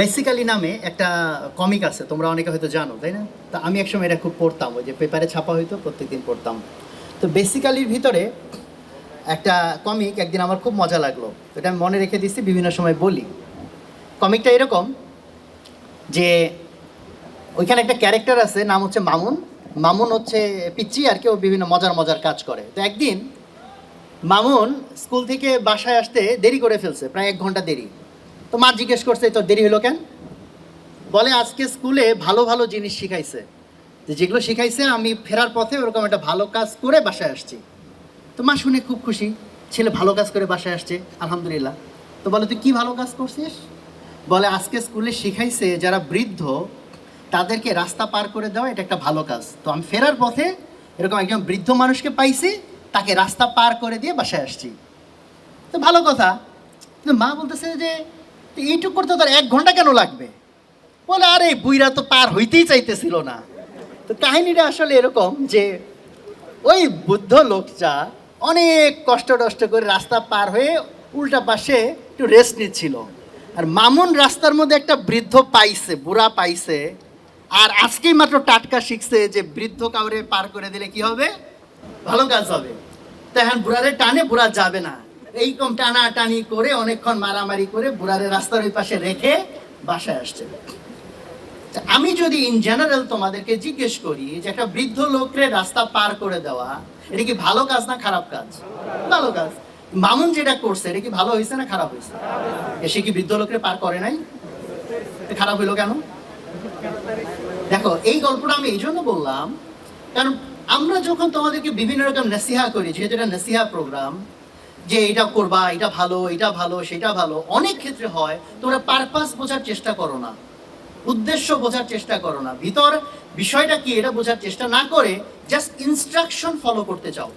Basically নামে একটা comic আছে, তোমরা অনেকে হয়তো জানো, তাই না? তো আমি একসময় এটা খুব পড়তাম, ওই যে পেপারে ছাপা হইতো, প্রত্যেকদিন পড়তাম। তো বেসিক্যালির ভিতরে একটা কমিক একদিন আমার খুব মজা লাগল, এটা আমি মনে রেখে দিচ্ছি, বিভিন্ন সময় বলি। কমিকটা এরকম যে, ওইখানে একটা ক্যারেক্টার আছে, নাম হচ্ছে মামুন। মামুন হচ্ছে পিচ্ছি আর কেউ বিভিন্ন মজার মজার কাজ করে। তো একদিন মামুন স্কুল থেকে বাসায় আসতে দেরি করে ফেলছে, প্রায় এক ঘণ্টা দেরি। তো মা জিজ্ঞেস করছে তো দেরি হলো কেন? বলে, আজকে স্কুলে ভালো ভালো জিনিস শিখাইছে। যে যেগুলো শিখাইছে আমি ফেরার পথে ওরকম একটা ভালো কাজ করে বাসায় আসছি। তো মা শুনে খুব খুশি, ছেলে ভালো কাজ করে বাসায় আসছে, আলহামদুলিল্লাহ। তো বলে, তুই কি ভালো কাজ করছিস? বলে, আজকে স্কুলে শিখাইছে যারা বৃদ্ধ, তাদেরকে রাস্তা পার করে দেওয়া এটা একটা ভালো কাজ। তো আমি ফেরার পথে এরকম একজন বৃদ্ধ মানুষকে পাইছি, তাকে রাস্তা পার করে দিয়ে বাসায় আসছি। তো ভালো কথা। কিন্তু মা বলতেছে যে তো এইটুক করতে তোর এক ঘণ্টা কেন লাগবে? বলে, আরে বুইরা তো পার হইতেই চাইতেছিল না। তো কাহিনীটা আসলে এরকম যে, ওই বুদ্ধ লোকটা অনেক কষ্ট টষ্ট করে রাস্তা পার হয়ে উল্টা পাশে একটু রেস্ট নিচ্ছিল। আর মামুন রাস্তার মধ্যে একটা বৃদ্ধ পাইছে, বুড়া পাইছে। আর আজকেই মাত্র টাটকা শিখছে যে, বৃদ্ধ কাউরে পার করে দিলে কি হবে? ভালো কাজ হবে। তো এখন বুড়ারে টানে, বুড়া যাবে না। এইরকম টানা টানি করে, অনেকক্ষণ মারামারি করে বুড়ারে রাস্তার ওই পাশে রেখে বাসায় আসছে। আমি যদি ইন জেনারেল তোমাদেরকে জিজ্ঞেস করি যে একটা বৃদ্ধ লোকরে রাস্তা পার করে দেওয়া, এটা কি ভালো কাজ না খারাপ কাজ? ভালো কাজ। মামুন যেটা করছে, এটা কি ভালো হয়েছে না খারাপ হয়েছে এসে কি বৃদ্ধ লোকরে পার করে নাই? খারাপ হইল কেন? দেখো, এই গল্পটা আমি এই জন্য বললাম, কারণ আমরা যখন তোমাদেরকে বিভিন্ন রকম নসিহা করি, যেহেতু এটা নসিহা প্রোগ্রাম যে এটা করবা এটা ভালো এটা ভালো, সেটা ভালো। অনেক ক্ষেত্রে হয়, তোমরা পারপাস বোঝার চেষ্টা করো না। উদ্দেশ্য বোঝার চেষ্টা করো না। ভিতর বিষয়টা কি, এটা বোঝার চেষ্টা না করে জাস্ট ইনস্ট্রাকশন ফলো করতে চাও।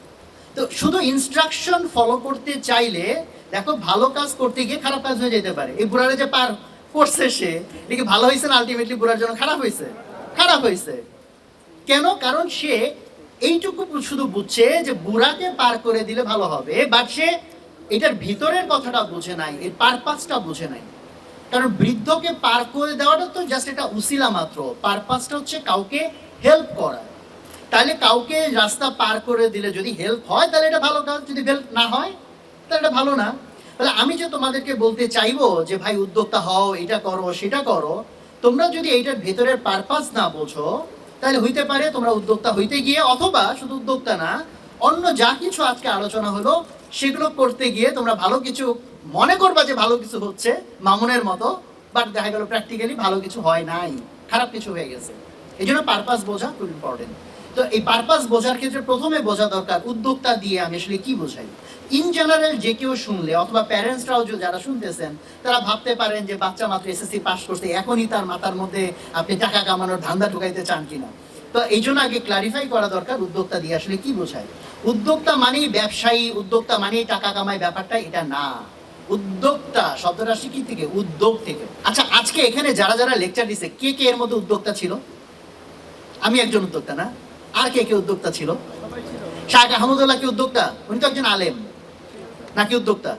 তো শুধু ইনস্ট্রাকশন ফলো করতে চাইলে, দেখো ভালো কাজ করতে গিয়ে খারাপ কাজ হয়ে যেতে পারে। এই বুড়ারে যে পার করছে সে এটা কি ভালো হয়েছে না আলটিমেটলি বুড়ার জন্য খারাপ হয়েছে খারাপ হয়েছে কেন? কারণ সে এইটুকু শুধু বুঝছে যে বুড়াকে পার করে দিলে ভালো হবে বাট সে এটার ভিতরের কথাটা বুঝে নাই, এর পারপাসটা বুঝে নাই। কারণ বৃদ্ধকে পার করে দেওয়াটা তো জাস্ট এটা উসিলা মাত্র পারপাসটা হচ্ছে কাউকে হেল্প করা। তাহলে কাউকে রাস্তা পার করে দিলে যদি হেল্প হয়, তাহলে এটা ভালো কাজ, যদি হেল্প না হয়, তাহলে এটা ভালো না। তাহলে আমি যে তোমাদেরকে বলতে চাইব যে, ভাই, উদ্যোক্তা হও, এটা করো, সেটা করো, তোমরা যদি এইটার ভেতরের পারপাস না বোঝো তাহলে হইতে পারে তোমরা উদ্যোক্তা হইতে গিয়ে অথবা শুধু উদ্যোক্তা না, অন্য যা কিছু আজকে আলোচনা হলো, সেগুলো করতে গিয়ে তোমরা ভালো কিছু মনে করবা যে ভালো কিছু হচ্ছে মামুনের মতো বাট দেখা গেল প্র্যাকটিক্যালি ভালো কিছু হয় নাই, খারাপ কিছু হয়ে গেছে। এই জন্য পারপাস বোঝা খুব ইম্পর্টেন্ট তো এই পারপাস বোঝার ক্ষেত্রে প্রথমে বোঝা দরকার, উদ্যোক্তা দিয়ে আমি আসলে কি বোঝাই? ইন জেনারেল যে কেউ শুনলে অথবা প্যারেন্টসরাও যারা শুনতেছেন, তারা ভাবতে পারেন যে বাচ্চা মাত্র এসএসসি পাস করছে, এখনই তার মাথার মধ্যে আপনি টাকা কামানোর ধান্দা ঢুকাইতে চান কিনা? তো এই জন্য আগে ক্লারিফাই করা দরকার, উদ্যোক্তা দিয়ে আসলে কি বোঝায়? উদ্যোক্তা মানেই ব্যবসায়ী, উদ্যোক্তা মানেই টাকা কামাই ব্যাপারটা, এটা না। উদ্যোক্তা শব্দটা শিখি থেকে, উদ্যোগ থেকে। আচ্ছা আজকে এখানে যারা যারা লেকচার দিছে, কে কে এর মধ্যে উদ্যোক্তা ছিল? আমি একজন উদ্যোক্তা না? আর কে কে উদ্যোক্তা ছিল? শাহ আহমদুল্লাহ কি উদ্যোক্তা? উনি তো একজন আলেম। নাকি উদ্যোক্তা?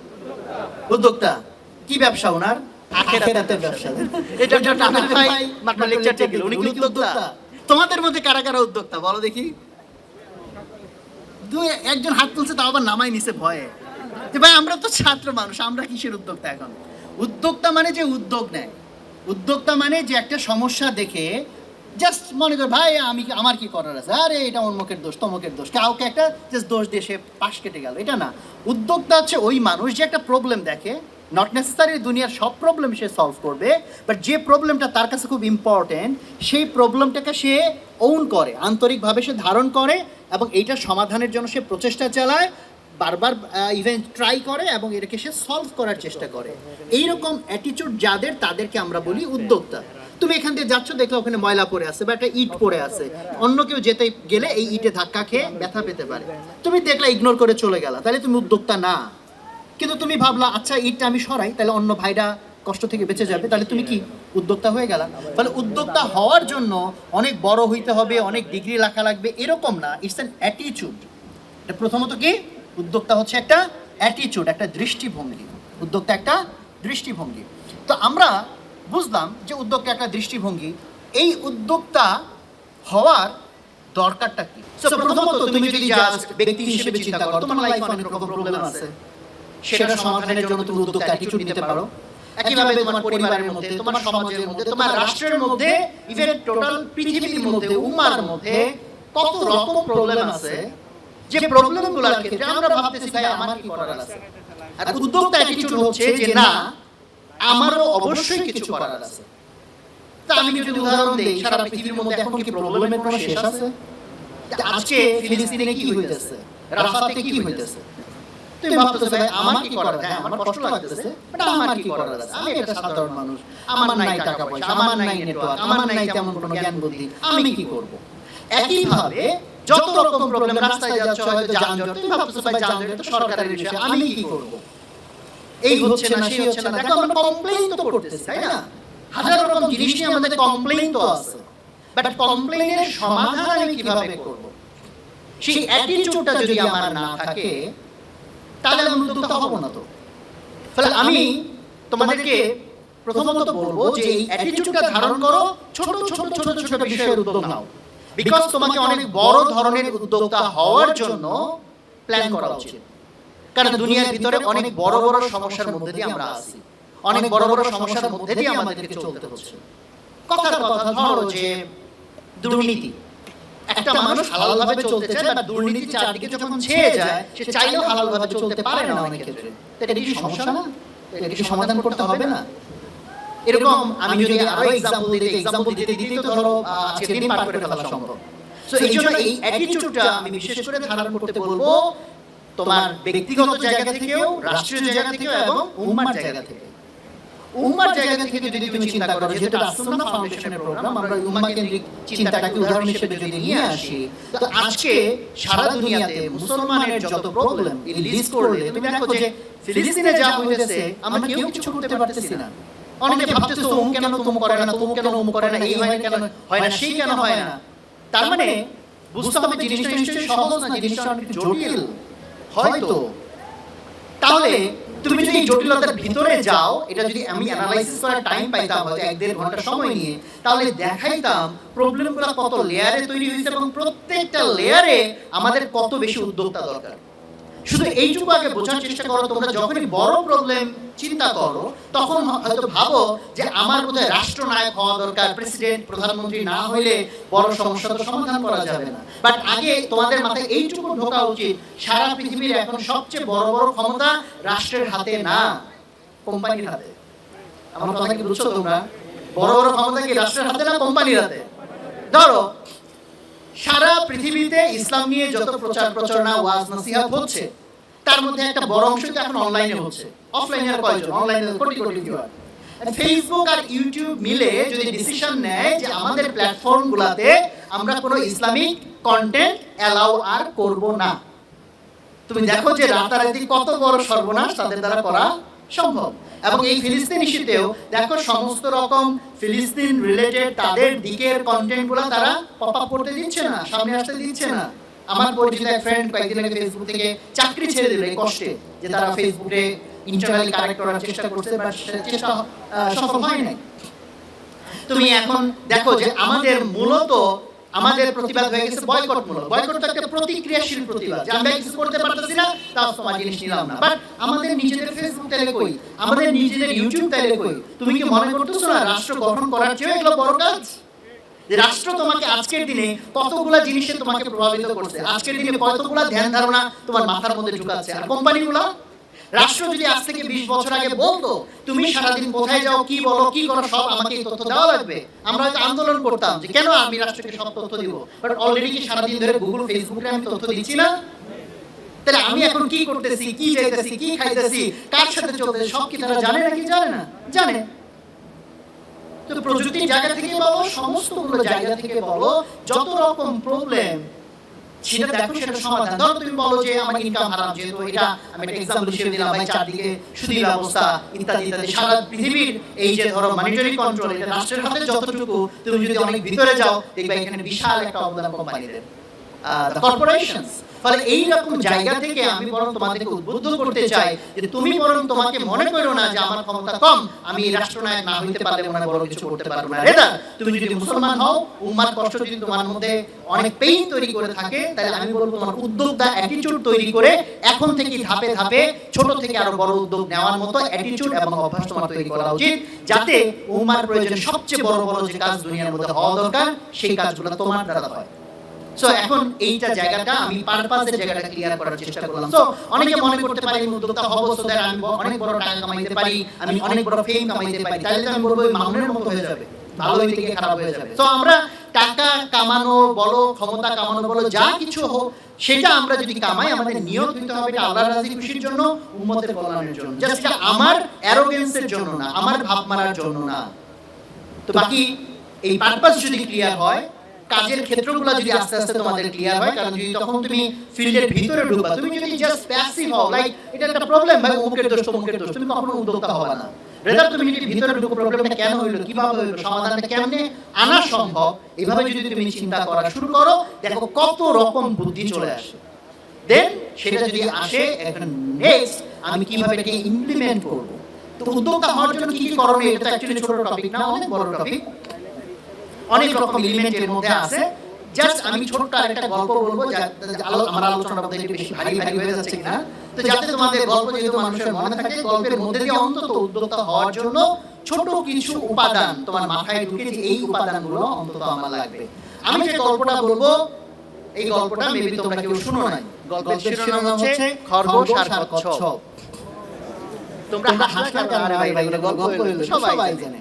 উদ্যোক্তা। কি ব্যবসা ওনার? আখেরাতের ব্যবসা। এটা একটা ভাই মাত্র লেকচার টেবিল উনি কি উদ্যোক্তা? তোমাদের মধ্যে কারা কারা উদ্যোক্তা? বলো দেখি। দুই একজন হাত তুলছে তাও আবার নামাই নিছে ভয়ে। যে ভাই আমরা তো ছাত্র মানুষ আমরা কিসের উদ্যোক্তা এখন? উদ্যোক্তা মানে যে উদ্যোগ নেয়। উদ্যোক্তা মানে যে একটা সমস্যা দেখে জাস্ট মনে কর, ভাই, আমি আমার কি করার আছে? আরে, এটা অমুকের দোষ, তমকের দোষ। কাউকে একটা জাস্ট দোষ দিয়ে সে পাশ কেটে গেল, এটা না। উদ্যোক্তা হচ্ছে ওই মানুষ যে একটা প্রবলেম দেখে নট নেসেসারি দুনিয়ার সব প্রবলেম সে সলভ করবে বাট যে প্রবলেমটা তার কাছে খুব ইম্পর্টেন্ট সেই প্রবলেমটাকে সে ওন করে, আন্তরিকভাবে সে ধারণ করে এবং এইটার সমাধানের জন্য সে প্রচেষ্টা চালায়, বারবার ইভেন ট্রাই করে এবং এটাকে সে সলভ করার চেষ্টা করে। এইরকম অ্যাটিচিউড যাদের, তাদেরকে আমরা বলি উদ্যোক্তা। তুমি এখান দিয়ে যাচ্ছ, দেখলে ওখানে ময়লা পড়ে আছে বা একটা ইট পড়ে আছে। অন্য কেউ যেতে গেলে এই ইটে ধাক্কা খেয়ে ব্যথা পেতে পারে। তুমি দেখলে ইগনোর করে চলে গেলা, তাহলে তুমি উদ্যোক্তা না। কিন্তু তুমি ভাবলা আচ্ছা ইটটা আমি সরাই, তাহলে অন্য ভাইরা কষ্ট থেকে বেঁচে যাবে, তাহলে তুমি কি উদ্যোক্তা হয়ে গেলা? তাহলে উদ্যোক্তা হওয়ার জন্য অনেক বড় হইতে হবে, অনেক ডিগ্রি লেখা লাগবে, এরকম না ইটস অ্যান অ্যাটিচিউড এটা প্রথমত কি? উদ্যোক্তা হচ্ছে একটা অ্যাটিচিউড একটা দৃষ্টিভঙ্গি। উদ্যোক্তা একটা দৃষ্টিভঙ্গি। তো আমরা বুঝলাম যে উদ্যোগটা একটা দৃষ্টিভঙ্গি। এই উদ্যোক্তা হওয়ার দরকারটা কি? প্রথমত তুমি যদি জাস্ট ব্যক্তি হিসেবে চিন্তা করো তোমার লাইফে অনেক রকম প্রবলেম আছে। সেটা সমাধানের জন্য তুমি উদ্যোক্তা অ্যাটিটিউড নিতে পারো। একইভাবে তোমার পরিবারের মধ্যে তোমার সমাজের মধ্যে তোমার রাষ্ট্রের মধ্যে ইভেন টোটাল পৃথিবীর মধ্যে উম্মার মধ্যে কত রকম প্রবলেম আছে। যে প্রবলেমগুলোর ক্ষেত্রে আমরা ভাবতেছি ভাই আমার কি করার আছে? আর উদ্যোক্তা অ্যাটিটিউড হচ্ছে যে না আমারও অবশ্যই কিছু করার আছে। তা আমি যদি উদাহরণ দেই সারা পৃথিবীর মধ্যে এখন কি প্রবলেমের কোনো শেষ আছে? আজকে ফিলিস্তিনে কি হইতেছে? রাফাতে কি হইতেছে? তুমি ভাবতেছো ভাই আমার কি করার হ্যাঁ আমার কষ্ট লাগতেছে বাট আমার কি করার আছে? আমি একটা সাধারণ মানুষ আমার নাই টাকা পয়সা আমার নাই নেটওয়ার্ক আমার নাই তেমন কোনো জ্ঞান বুদ্ধি আমি কি করব? একইভাবে যত রকম প্রবলেম রাস্তায় যাচ্ছ হয়তো যানজট তুমি ভাবতেছো ভাই যানজট তো সরকারের বিষয় আমি কি করব এই হচ্ছে না, সেই হচ্ছে না। দেখো, আমরা কমপ্লেইন তো করতেছি, তাই না? হাজার রকম জিনিস নিয়ে আমাদের কমপ্লেইন তো আছে। বাট কমপ্লেইনের সমাধান আমি কীভাবে করব? সেই অ্যাটিটিউডটা যদি আমার না থাকে, তাহলে আমি উদ্যোক্তা হব না তো। ফলে আমি তোমাদেরকে প্রথমত বলব যে এই অ্যাটিটিউডটা ধারণ করো, ছোট ছোট ছোট ছোট বিষয়ের উদ্যোগ নাও। বিকজ তোমাকে অনেক বড় ধরনের উদ্যোক্তা হওয়ার জন্য প্ল্যান করা উচিত। কারণ দুনিয়ার ভিতরে অনেক বড় বড় সমস্যার মধ্যে দিয়ে আমরা আছি। অনেক বড় বড় সমস্যার মধ্যে দিয়ে আমাদেরকে চলতে হচ্ছে। কথার কথা ধরো যে দুর্নীতি। একটা মানুষ হালালভাবে চলতে চায় বা দুর্নীতি চারদিকে যখন ছেয়ে যায় সে চাইলেও হালালভাবে চলতে পারে না অনেক ক্ষেত্রে। এটা কি সমস্যা না? এটা কি সমাধান করতে হবে না? এরকম আমি যদি আরও এক্সাম্পল দিতে এক্সাম্পল দিতে দিতে ধরো আজকে দিন পার করে ফেলা সম্ভব। সো এই জন্য এই অ্যাটিটিউডটা আমি বিশেষ করে ধারণ করতে বলব তোমার ব্যক্তিগত জায়গা থেকেও রাষ্ট্রীয় জায়গা থেকেও এবং উম্মার জায়গা থেকে। উম্মার জায়গা থেকে যদি তুমি চিন্তা করো যেটা আসুন্না ফাউন্ডেশনের প্রোগ্রাম আমরা উম্মা কেন্দ্রিক চিন্তাটাকে উদাহরণ হিসেবে যদি নিয়ে আসি তো আজকে সারা দুনিয়াতে মুসলমানের যত প্রবলেম লিস্ট করলে তুমি দেখো যে ফিলিস্তিনে যা হয়েছে আমরা কেউ কিছু করতে পারতেছি না। অনেকে ভাবতেছো ওম কেন তুম করে না তুম কেন ওম করে না এই হয় কেন হয় না সেই কেন হয় না তার মানে বুঝতে হবে জিনিসটা নিশ্চয়ই সহজ না জিনিসটা অনেক জটিল হয়তো। তাহলে তুমি যদি জটিলতার ভিতরে যাও, এটা যদি আমি অ্যানালাইসিস করার টাইম পাইতাম, হয়তো এক দেড় ঘণ্টা সময় নিয়ে, তাহলে দেখাইতাম প্রবলেমগুলো কত লেয়ারে তৈরি হয়েছে এবং প্রত্যেকটা লেয়ারে আমাদের কত বেশি উদ্যোক্তা দরকার। শুধু এইটুকু আগে বোঝার চেষ্টা করো, তোমরা যখনই বড় প্রবলেম চিন্তা করো, তখন হয়তো ভাবো যে আমার বোধহয় রাষ্ট্রনায়ক হওয়া দরকার প্রেসিডেন্ট প্রধানমন্ত্রী না হইলে বড় সমস্যা তো সমাধান করা যাবে না। বাট আগে তোমাদের মাথায় এইটুকু ঢোকা উচিত, সারা পৃথিবীর এখন সবচেয়ে বড় বড় ক্ষমতা রাষ্ট্রের হাতে না, কোম্পানির হাতে। আমার কথা কি বুঝছ তোমরা? বড় বড় ক্ষমতা কি রাষ্ট্রের হাতে না, কোম্পানির হাতে? ধরো সারা পৃথিবীতে ইসলাম নিয়ে যত প্রচার প্রচারণা ওয়াজ নসিহত হচ্ছে, তার মধ্যে একটা বড় অংশ এখন অনলাইনে হচ্ছে। অফলাইনে আর কয়জন? অনলাইনে কোটি কোটি ভিউয়ার ফেসবুক আর ইউটিউব মিলে যদি ডিসিশন নেয় যে আমাদের প্ল্যাটফর্ম গুলাতে আমরা কোনো ইসলামিক কন্টেন্ট অ্যালাউ আর করব না। তুমি দেখো যে রাতারাতি কত বড় সর্বনাশ তাদের দ্বারা করা সম্ভব। এবং এই ফিলিস্তিন ইস্যুতেও দেখো সমস্ত রকম ফিলিস্তিন রিলেটেড তাদের দিকের কন্টেন্টগুলো তারা পপ আপ করতে দিচ্ছে না, সামনে আসতে দিচ্ছে না। আমার পরিচিত এক ফ্রেন্ড কয়েকদিন আগে ফেসবুক থেকে চাকরি ছেড়ে দিল এই কষ্টে, যে তারা ফেসবুকে ইন্টারনালি কারেক্ট করার চেষ্টা করছে বাট চেষ্টা সফল হয় নাই। তুমি এখন দেখো যে আমাদের মূলত আমাদের প্রতিবাদ হয়ে গেছে বয়কট মূলক বয়কট একটা প্রতিক্রিয়াশীল প্রতিবাদ, যে আমরা কিছু করতে পারতেছি না, তাও তোমার জিনিস নিলাম না। বাট আমাদের নিজেদের ফেসবুক তাইলে কই? আমাদের নিজেদের ইউটিউব তাইলে কই? তুমি কি মনে করতেছো না রাষ্ট্র গঠন করার চেয়ে এগুলো বড় কাজ? যে রাষ্ট্র তোমাকে আজকের দিনে কতগুলা জিনিসে তোমাকে প্রভাবিত করছে? আজকের দিনে কতগুলা ধ্যান ধারণা তোমার মাথার মধ্যে ঢুকাচ্ছে? আর কোম্পানিগুলা? রাষ্ট্র যদি আজ থেকে বিশ বছর আগে বলতো, তুমি সারাদিন কোথায় যাও, কি বলো, কি করো, সব আমাকে তথ্য দেওয়া লাগবে। আমরা হয়তো আন্দোলন করতাম যে, কেন আমি রাষ্ট্রকে সব তথ্য দিব? বাট অলরেডি কি সারাদিন ধরে গুগল ফেসবুকে আমি তথ্য দিচ্ছি না? তাহলে আমি এখন কি করতেছি, কি যাইতেছি কি খাইতেছি, কার সাথে চলতেছি, সব কি তারা জানে নাকি জানে না? জানে। তো প্রযুক্তির জায়গা থেকে বলো, সমস্ত জায়গা থেকে বলো, যত রকম প্রবলেম সেটা দেখো, সেটা সমাধান। ধরো তুমি বলো যে আমার ইনকাম হারাম যেহেতু এটা আমি একটা এক্সাম্পল হিসেবে দিলাম, ভাই, চারদিকে সুদীর অবস্থা ইত্যাদি ইত্যাদি। সারা পৃথিবীর এই যে ধরো মনিটরি কন্ট্রোল এটা রাষ্ট্রের হাতে যতটুকু, তুমি যদি অনেক ভিতরে যাও, দেখবে এখানে বিশাল একটা অবদান কোম্পানিদের দ্য ফলে এই রকম জায়গা থেকে আমি বরং তোমাদেরকে উদ্বুদ্ধ করতে চাই যে তুমি বরং তোমাকে মনে করো না যে আমার ক্ষমতা কম, আমি রাষ্ট্রনায়ক না হইতে পারলে মনে বড় কিছু করতে পারব না। তুমি যদি মুসলমান হও, উম্মার কষ্ট যদি তোমার মধ্যে অনেক তৈরি করে থাকে, তাহলে আমি বলব তোমার তৈরি করে এখন থেকে ধাপে ধাপে ছোট থেকে আরও বড় উদ্যোগ নেওয়ার মতো এবং অভ্যাস তোমার তৈরি করা উচিত, যাতে উম্মার প্রয়োজন সবচেয়ে বড় বড় যে কাজ দুনিয়ার মধ্যে হওয়া দরকার, সেই কাজগুলো তোমার দ্বারা হয়। সো এখন এইটা জায়গাটা আমি পারপাসের জায়গাটা ক্লিয়ার করার চেষ্টা করলাম। সো অনেকে মনে করতে পারি আমি উদ্যোক্তা হব সো দ্যাট আমি অনেক বড় টাকা কামাইতে পারি আমি অনেক বড় ফেম কামাইতে পারি। তাহলে তো আমি বলব মামুনের মতো হয়ে যাবে ভালো হইতে গিয়ে খারাপ হয়ে যাবে। তো আমরা টাকা কামানো বলো ক্ষমতা কামানো বলো যা কিছু হোক সেটা আমরা যদি কামাই আমাদের নিয়ত হইতে হবে এটা আল্লাহর রাজি খুশির জন্য উম্মতের কল্যাণের জন্য। জাস্ট আমার অ্যারোগেন্সের জন্য না আমার ভাব মারার জন্য না। তো বাকি এই পারপাস যদি ক্লিয়ার হয় কাজের ক্ষেত্রগুলো যদি আস্তে আস্তে তোমাদের ক্লিয়ার হয় কারণ যদি তখন তুমি ফিল্ডের ভিতরে ঢুকবা, তুমি যদি জাস্ট প্যাসিভ হও লাইক এটা একটা প্রবলেম ভাই, অমুকের দোষ, তমুকের দোষ, তুমি কখনো উদ্যোক্তা হবে না। রেজাল্ট তুমি যদি ভিতরে ঢুকো প্রবলেমটা কেন হইল, কীভাবে হইল, সমাধানটা কেমনে আনা সম্ভব, এভাবে যদি তুমি চিন্তা করা শুরু করো, দেখো কত রকম বুদ্ধি চলে আসে। দেন সেটা যদি আসে, এখন নেক্সট আমি কীভাবে এটাকে ইমপ্লিমেন্ট করব? তো উদ্যোক্তা হওয়ার জন্য কি কি করণীয়, এটা অ্যাকচুয়ালি ছোট টপিক না, অনেক বড় টপিক অনেক রকম এলিমেন্ট এর মধ্যে আছে। জাস্ট আমি ছোট্ট আরেকটা গল্প বলব আমার একটু বেশি ভারী ভারী হয়ে যাচ্ছে কিনা? তো যাতে তোমাদের গল্প যেহেতু মানুষের মনে থাকে গল্পের মধ্যে দিয়ে অন্তত উদ্যোক্তা হওয়ার জন্য ছোট কিছু উপাদান তোমার মাথায় ঢুকে যে এই উপাদানগুলো অন্তত আমার লাগবে। আমি যে গল্পটা বলব এই গল্পটা মেবি তোমরা কেউ শুনো নাই। গল্পের শিরোনাম হচ্ছে খরগোশ আর কচ্ছপ তোমরা হাসলে কারণ ভাই ভাই গল্প সবাই জানে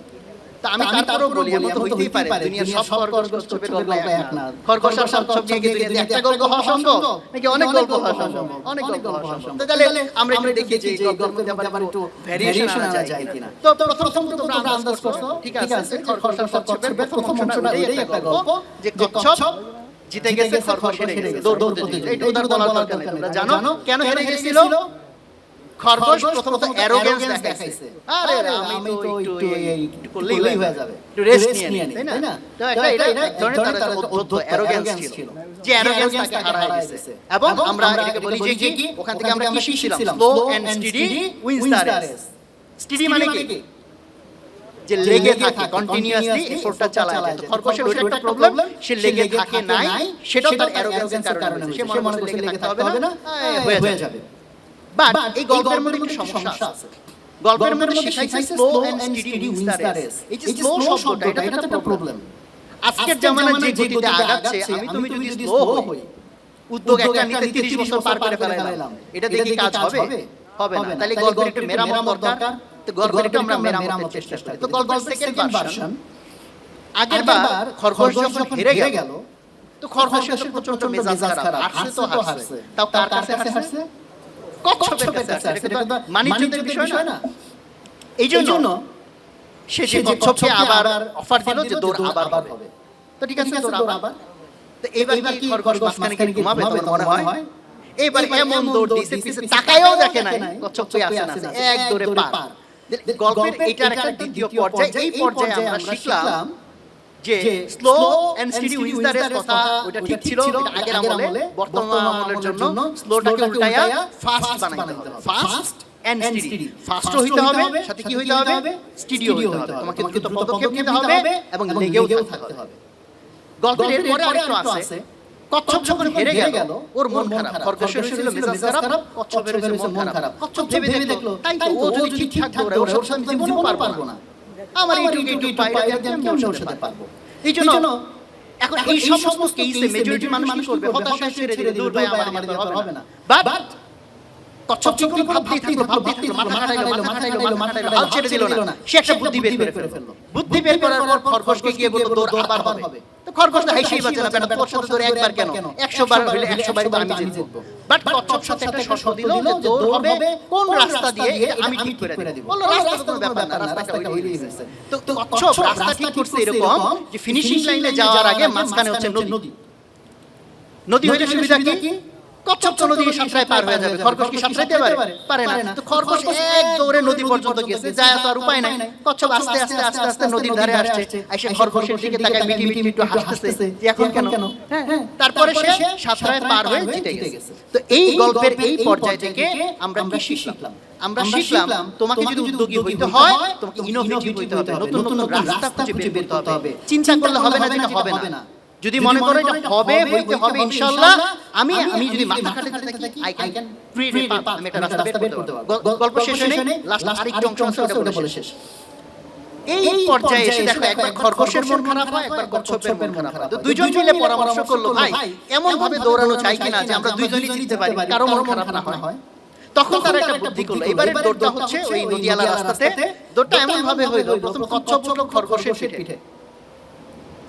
তা আমি তারপরেও বলি এমন তো হইতেই পারে দুনিয়ার সব খরগোশ গল্প এক না খরগোশ আর নিয়ে দুনিয়াতে একটা গল্প হওয়া সম্ভব নাকি অনেক গল্প হওয়া সম্ভব। অনেক গল্প হওয়া সম্ভব। তো তাহলে আমরা একটু দেখি যে এই আবার একটু ভেরিয়েশন আনা যায় কিনা। তো প্রথম তো তোমরা আন্দাজ করছ ঠিক আছে খরগোশ আর কচ্ছপের প্রথম অংশটা এটাই একটা গল্প। যে কচ্ছপ জিতে গেছে খরগোশ হেরে গেছে। দৌড় প্রতিযোগিতা এটা উদাহরণ বলার দরকার নেই। তোমরা জানো কেন হেরে গেছিল খরগোশ প্রথমত অ্যারোগেন্স দেখাইছে। আরে আমি তো একটু একটু করলেই হয়ে যাবে। একটু রেস্ট নিয়ে নিই তাই না? তো এটা এটা ধরনের তার অদ্ভুত অ্যারোগেন্স ছিল। যে অ্যারোগেন্স তাকে হারায় গেছে এবং আমরা এটাকে বলি যে কি? ওখান থেকে আমরা কি শিখছিলাম? Slow and steady wins the race steady মানে কি? যে লেগে থাকে কন্টিনিউয়াসলি এফোর্টটা চালায়। যায়। তো খরগোশের ওটা একটা প্রবলেম সে লেগে থাকে নাই সেটাও তার অ্যারোগেন্সের কারণে সে মনে করছে লেগে থাকতে হবে না হয়ে যাবে বাট এই গল্পের মধ্যে কিছু সমস্যা আছে। গল্পের মধ্যে শিখাইছে slow and steady wins the race এই যে স্লো শব্দটা এটা তো একটা প্রবলেম আজকের জামানায় যে গতিতে আগাচ্ছে আমি তুমি যদি স্লো হই উদ্যোগ একটা নিতে 30 বছর পার করে ফেলাইলাম। এটা দেখে কাজ হবে? হবে। না। তাহলে গল্পের একটু মেরামত দরকার। তো গল্পের একটু আমরা মেরামতের চেষ্টা করি। তো গল্পের সেকেন্ড ভার্সন আগের বার খরগোশ যখন হেরে গেল তো খরগোশের প্রচণ্ড মেজাজ খারাপ হাসছে তো হাসছে তাও কার কাছে হাসছে কচ্ছপের কাছে হাসছে এটা তো মানিজ্যের বিষয় না। এই জন্য সে যে কচ্ছপকে আবার অফার দিল যে দৌড় আবার হবে। তো ঠিক আছে দৌড় আবার। তো এবার কি খরগোশ মাঝখানে কি ঘুমাবে তোমার মনে হয়? এবার এমন দৌড় দিছে পিছে তাকায়ও দেখে নাই কচ্ছপ কই আসে না এক দৌড়ে পার। গল্পের এইটার একটা দ্বিতীয় পর্যায়ে এই পর্যায়ে আমরা শিখলাম যে slow and steady wins the race কথা। ওটা ঠিক ছিল আগের আমলে বর্তমান আমলের জন্য স্লোটাকে উল্টায়া ফাস্ট বানাইতে হবে। ফাস্ট এন্ড স্টেডি ফাস্ট হইতে হবে সাথে কি হইতে হবে? স্টেডিও হইতে হবে। তোমাকে দ্রুত পদক্ষেপ নিতে হবে এবং লেগেও থাকতে হবে। গল্পের এরপরে আরেকটু আছে। কচ্ছপ যখন হেরে গেল ওর মন খারাপ। খরগোশের ছিল মেজাজ খারাপ কচ্ছপের মন খারাপ। কচ্ছপ ভেবে দেখল তাই তো ও যদি ঠিকঠাক দৌড়ায় ওর সাথে আমি জীবনেও পারব না আমার এইটুকু আমি কেমন পারব? এই জন্য এখন এই সমস্ত কেসে মেজরিটি মানুষ মানুষ করবে? হতাশা ছেড়ে দূর ভাই আমার আমার হবে না। বাট কচ্ছপ মাথা মাথা মাথা ছেড়ে দিল না। সে একটা বুদ্ধি বের করে ফেলল। বুদ্ধি বের করার পর খরগোশকে গিয়ে বলল দৌড় আবার হবে। খরগোশ তো হাসিই বাঁচে না বেটা দৌড় একবার কেন? একশো বার একশো বার আমি জিতবো। বাট কচ্ছপ সাথে একটা শর্ত দিল যে দৌড় হবে কোন রাস্তা দিয়ে আমি ঠিক করে দেব? বলল রাস্তা কোনো ব্যাপার না রাস্তাটা হইলেই হয়েছে। তো তো কচ্ছপ রাস্তা ঠিক করছে এরকম যে ফিনিশিং লাইনে যাওয়ার আগে মাঝখানে হচ্ছে নদী। নদী। হইলে সুবিধা কি? কচ্ছপ সাঁতরায় পার হয়ে যাবে। খরগোশ কি সাঁতরাইতে পারে? পারে না। তো খরগোশ এক দৌড়ে নদী পর্যন্ত গেছে। যায় তো আর উপায় নাই। কচ্ছপ আস্তে আস্তে আস্তে আস্তে নদীর ধারে আসছে। এসে খরগোশের দিকে তাকায় মিটি মিটি একটু হাসতেছে। এখন কেন? হ্যাঁ তারপরে সে সাঁতরায় পার হয়ে জিতে গেছে। তো এই গল্পের এই পর্যায় থেকে আমরা কি শিখলাম। আমরা শিখলাম তোমাকে যদি উদ্যোগী হইতে হয় তোমাকে ইনোভেটিভ হইতে হবে নতুন নতুন রাস্তা খুঁজে বের করতে হবে। চিন্তা করলে হবে। না যেটা হবে না যদি মনে করো এটা হবে হইতে হবে ইনশাআল্লাহ আমি আমি যদি মাথা খাটাতে থাকি I can create a path আমি একটা রাস্তা বের করতে পারব। গল্প শেষ হলে লাস্ট আরেকটা অংশ আছে ওটা বলে শেষ। এই পর্যায়ে এসে দেখো একবার খরগোশের মন খারাপ হয় একবার কচ্ছপের মন খারাপ হয়। তো দুইজন মিলে পরামর্শ করল ভাই এমন ভাবে দৌড়ানো চাই কিনা যে আমরা দুইজনই জিততে পারি কারও মন খারাপ না হয়। তখন তারা একটা বুদ্ধি করল এবারে দৌড়টা হচ্ছে ওই নদিয়ালা রাস্তাতে দৌড়টা এমন ভাবে হইল প্রথম কচ্ছপ ছিল খরগোশের পিঠে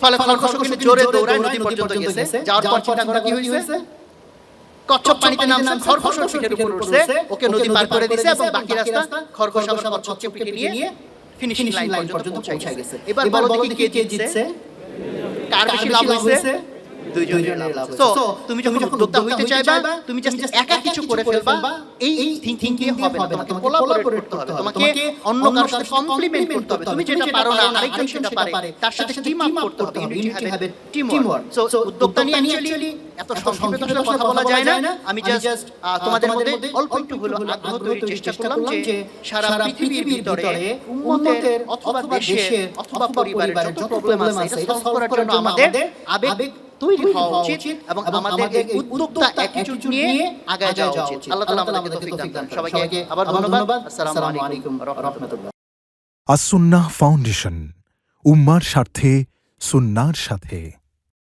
ফলে খরগোশ কিন্তু জোরে দৌড়ায় নদী পর্যন্ত গেছে। যাওয়ার পর চিন্তা করা কি হয়েছে? কচ্ছপ পানিতে নামছে খরগোশ পিঠের উপর উঠছে ওকে নদী পার করে দিয়েছে এবং বাকি রাস্তা খরগোশ আবার কচ্ছপকে পিঠে নিয়ে ফিনিশিং লাইন পর্যন্ত পৌঁছে গেছে। এবার বলো দেখি কে জিতছে? কার বেশি লাভ হয়েছে? দুইজনের তুমি যখন উদ্যোক্তা হইতে চাইবা তুমি জাস্ট একা কিছু করে ফেলবা এই থিংকিং দিয়ে হবে না তোমাকে কোলাবোরেট করতে হবে তোমাকে অন্য কারোর সাথে কমপ্লিমেন্ট করতে হবে তুমি যেটা পারো না আরেকজন সেটা পারে তার সাথে টিম আপ করতে হবে unity have team work so উদ্যোক্তা নিয়ে অ্যাকচুয়ালি এত সংক্ষেপে কথা বলা যায় না আমি জাস্ট তোমাদের মধ্যে অল্প একটু হলো আগ্রহ তৈরির চেষ্টা করলাম যে সারা পৃথিবীর ভিতরে উন্নতের অথবা দেশের অথবা পরিবারের যত প্রবলেম আছে এটা সলভ করার জন্য আমাদের আবেগ তৈরি হওয়া উচিত এবং আমাদের এই উদ্যোক্তা অ্যাটিটিউড নিয়ে আগায় যাওয়া উচিত। আল্লাহ তাআলা আমাদেরকে তৌফিক দান করেন। সবাইকে আবার ধন্যবাদ। আসসালামু আলাইকুম ওয়া রাহমাতুল্লাহ। আসুন্নাহ ফাউন্ডেশন উম্মার স্বার্থে সুন্নার সাথে।